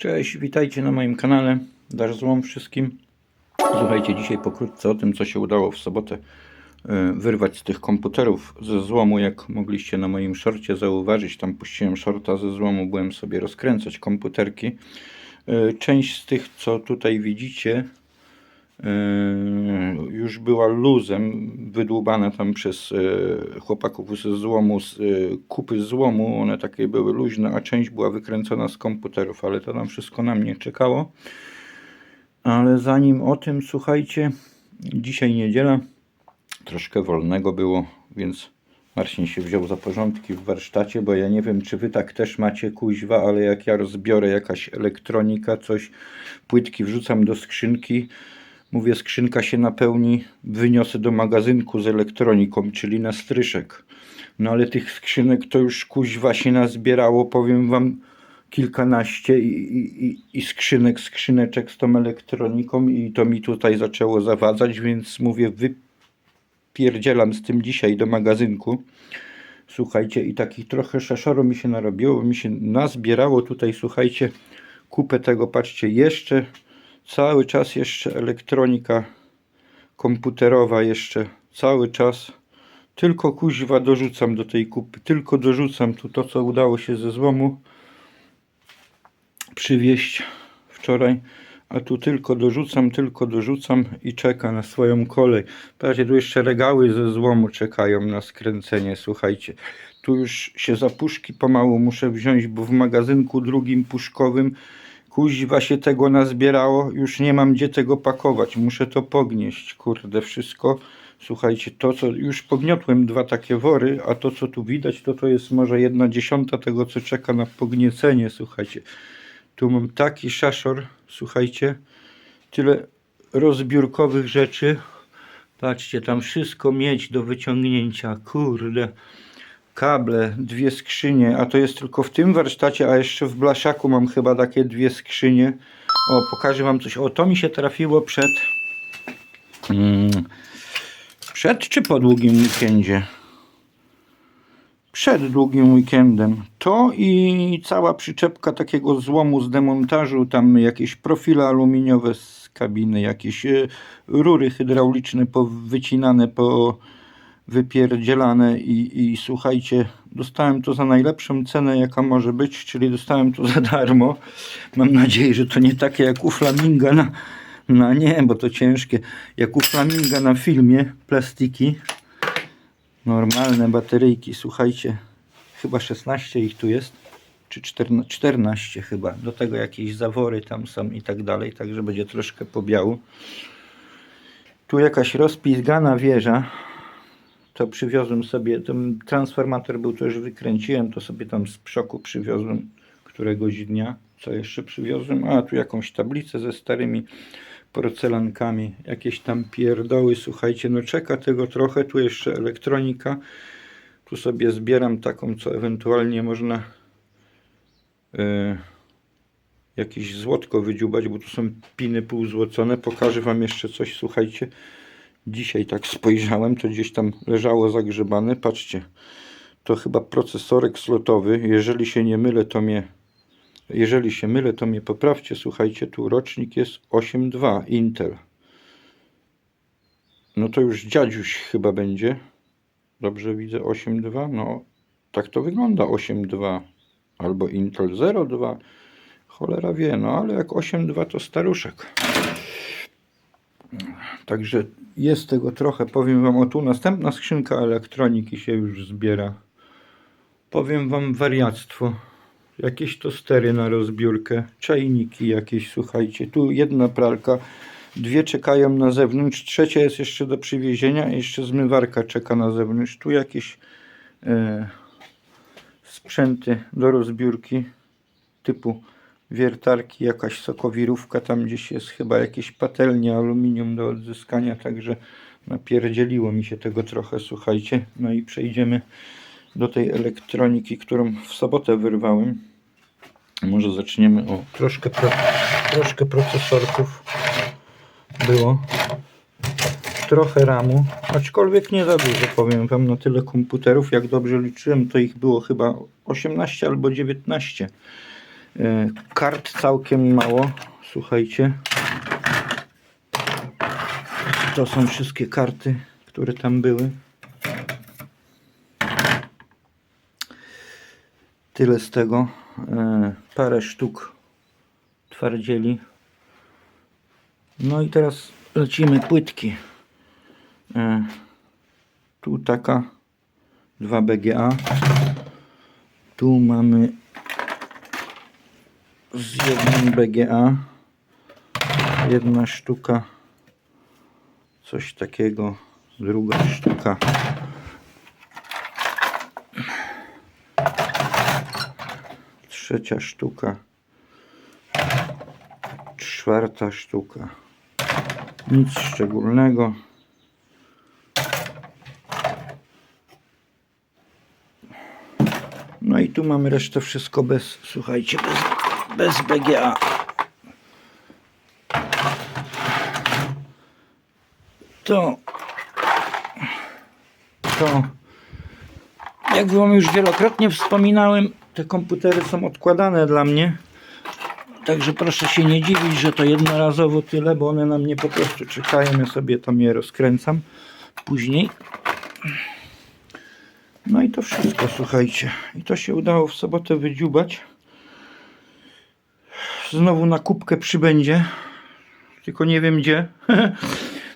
Cześć, witajcie na moim kanale. Dasz złom wszystkim. Słuchajcie, dzisiaj pokrótce o tym, co się udało w sobotę e, wyrwać z tych komputerów ze złomu. Jak mogliście na moim shorcie zauważyć, tam puściłem shorta ze złomu, byłem sobie rozkręcać komputerki. E, Część z tych, co tutaj widzicie, już była luzem, wydłubana tam przez e, chłopaków ze złomu, z e, kupy złomu, one takie były luźne, a część była wykręcona z komputerów, ale to tam wszystko na mnie czekało. Ale zanim o tym, słuchajcie, dzisiaj niedziela, troszkę wolnego było, więc Marcin się wziął za porządki w warsztacie, bo ja nie wiem, czy wy tak też macie kuźwa, ale jak ja rozbiorę jakaś elektronika, coś, płytki wrzucam do skrzynki, mówię, skrzynka się napełni, wyniosę do magazynku z elektroniką, czyli na stryszek. No ale tych skrzynek to już kuźwa się nazbierało, powiem wam, kilkanaście i, i, i- skrzynek, skrzyneczek z tą elektroniką i to mi tutaj zaczęło zawadzać, więc mówię, wypierdzielam z tym dzisiaj do magazynku. Słuchajcie, i takich trochę szaszoru mi się narobiło, mi się nazbierało tutaj, słuchajcie, kupę tego, patrzcie, jeszcze cały czas jeszcze elektronika komputerowa jeszcze cały czas tylko kuźwa dorzucam do tej kupy, tylko dorzucam tu to, co udało się ze złomu przywieźć wczoraj, a tu tylko dorzucam, tylko dorzucam i czeka na swoją kolej. Patrzcie, tu jeszcze regały ze złomu czekają na skręcenie, słuchajcie. Tu już się za puszki pomału muszę wziąć, bo w magazynku drugim puszkowym kuźwa się tego nazbierało, już nie mam gdzie tego pakować, muszę to pognieść, kurde, wszystko. Słuchajcie, to co już pogniotłem dwa takie wory, a to co tu widać, to to jest może jedna dziesiąta tego, co czeka na pogniecenie, słuchajcie. Tu mam taki szaszor, słuchajcie, tyle rozbiórkowych rzeczy. Patrzcie, tam wszystko mieć do wyciągnięcia, kurde. Kable, dwie skrzynie, a to jest tylko w tym warsztacie, a jeszcze w blaszaku mam chyba takie dwie skrzynie. O, pokażę wam coś. O, to mi się trafiło przed... Mm, przed czy po długim weekendzie? przed długim weekendem. To i cała przyczepka takiego złomu z demontażu, tam jakieś profile aluminiowe z kabiny, jakieś e, rury hydrauliczne wycinane, po wypierdzielane i, i słuchajcie, dostałem to za najlepszą cenę jaka może być, czyli dostałem to za darmo. Mam nadzieję, że to nie takie jak u Flaminga na, nie, bo to ciężkie, jak u Flaminga na filmie, plastiki. Normalne bateryjki, słuchajcie, chyba 16 ich tu jest, czy 14, 14 chyba. Do tego jakieś zawory tam są i tak dalej, także będzie troszkę pobiału. Tu jakaś rozpizgana wieża, to przywiozłem sobie, ten transformator był, to już wykręciłem, to sobie tam z przoku przywiozłem któregoś dnia. Co jeszcze przywiozłem? A, tu jakąś tablicę ze starymi porcelankami, jakieś tam pierdoły, słuchajcie, no czeka tego trochę, tu jeszcze elektronika, tu sobie zbieram taką, co ewentualnie można e, jakieś złotko wydziubać, bo tu są piny półzłocone, pokażę wam jeszcze coś, słuchajcie, dzisiaj tak spojrzałem, to gdzieś tam leżało zagrzebane, patrzcie, to chyba procesorek slotowy, jeżeli się nie mylę, to mnie jeżeli się mylę, to mnie poprawcie. Słuchajcie, tu rocznik jest 8.2 Intel. No to już dziadziuś chyba będzie. Dobrze widzę 8.2. No tak to wygląda 8.2 albo Intel 0.2. Cholera wie, no ale jak 8.2 to staruszek. Także jest tego trochę. Powiem Wam, o tu następna skrzynka elektroniki się już zbiera. Powiem Wam wariactwo jakieś tostery na rozbiórkę, czajniki jakieś, słuchajcie, tu jedna pralka, dwie czekają na zewnątrz, trzecia jest jeszcze do przywiezienia, jeszcze zmywarka czeka na zewnątrz, tu jakieś e, sprzęty do rozbiórki typu wiertarki, jakaś sokowirówka, tam gdzieś jest chyba jakieś patelnie aluminium do odzyskania, także napierdzieliło mi się tego trochę, słuchajcie, no i przejdziemy do tej elektroniki, którą w sobotę wyrwałem. Może zaczniemy o troszkę, pro, troszkę procesorków było. Trochę ramu, aczkolwiek nie za dużo, powiem Wam, na tyle komputerów. Jak dobrze liczyłem, to ich było chyba 18 albo 19. E, Kart całkiem mało, słuchajcie. To są wszystkie karty, które tam były. Tyle z tego. E, Parę sztuk twardzieli. No i teraz lecimy płytki. E, Tu taka 2 BGA. Tu mamy z jednym BGA jedna sztuka. Coś takiego. Druga sztuka. Trzecia sztuka. Czwarta sztuka. Nic szczególnego. No i tu mamy resztę wszystko bez słuchajcie bez, bez BGA to to jak wam już wielokrotnie wspominałem te komputery są odkładane dla mnie. Także proszę się nie dziwić, że to jednorazowo tyle, bo one na mnie po prostu czekają. Ja sobie tam je rozkręcam później. No i to wszystko słuchajcie. I to się udało w sobotę wydziubać znowu na kubkę przybędzie tylko nie wiem gdzie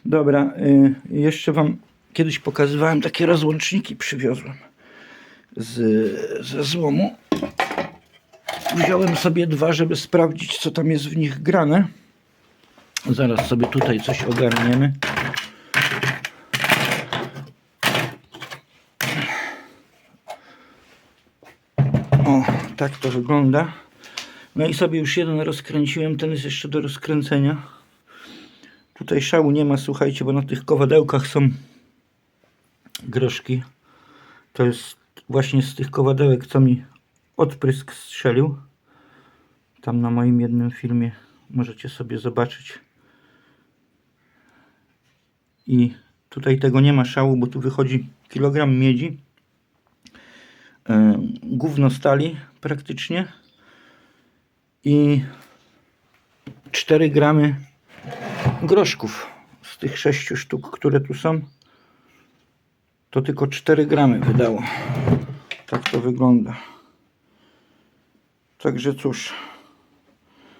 Dobra, y, jeszcze Wam kiedyś pokazywałem takie rozłączniki przywiozłem z, ze złomu. Wziąłem sobie dwa, żeby sprawdzić, co tam jest w nich grane. Zaraz sobie tutaj coś ogarniemy. O, tak to wygląda. No i sobie już jeden rozkręciłem, ten jest jeszcze do rozkręcenia. Tutaj szału nie ma, słuchajcie, bo na tych kowadełkach są groszki. To jest właśnie z tych kowadełek, co mi odprysk strzelił. Tam na moim jednym filmie możecie sobie zobaczyć. I tutaj tego nie ma szału, bo tu wychodzi kilogram miedzi. Yy, gówno stali praktycznie. I 4 gramy groszków z tych sześciu sztuk, które tu są. To tylko 4 gramy wydało. Tak to wygląda. Także cóż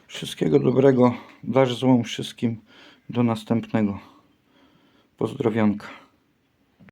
wszystkiego dobrego. Dasz złą wszystkim. Do następnego. Pozdrowionka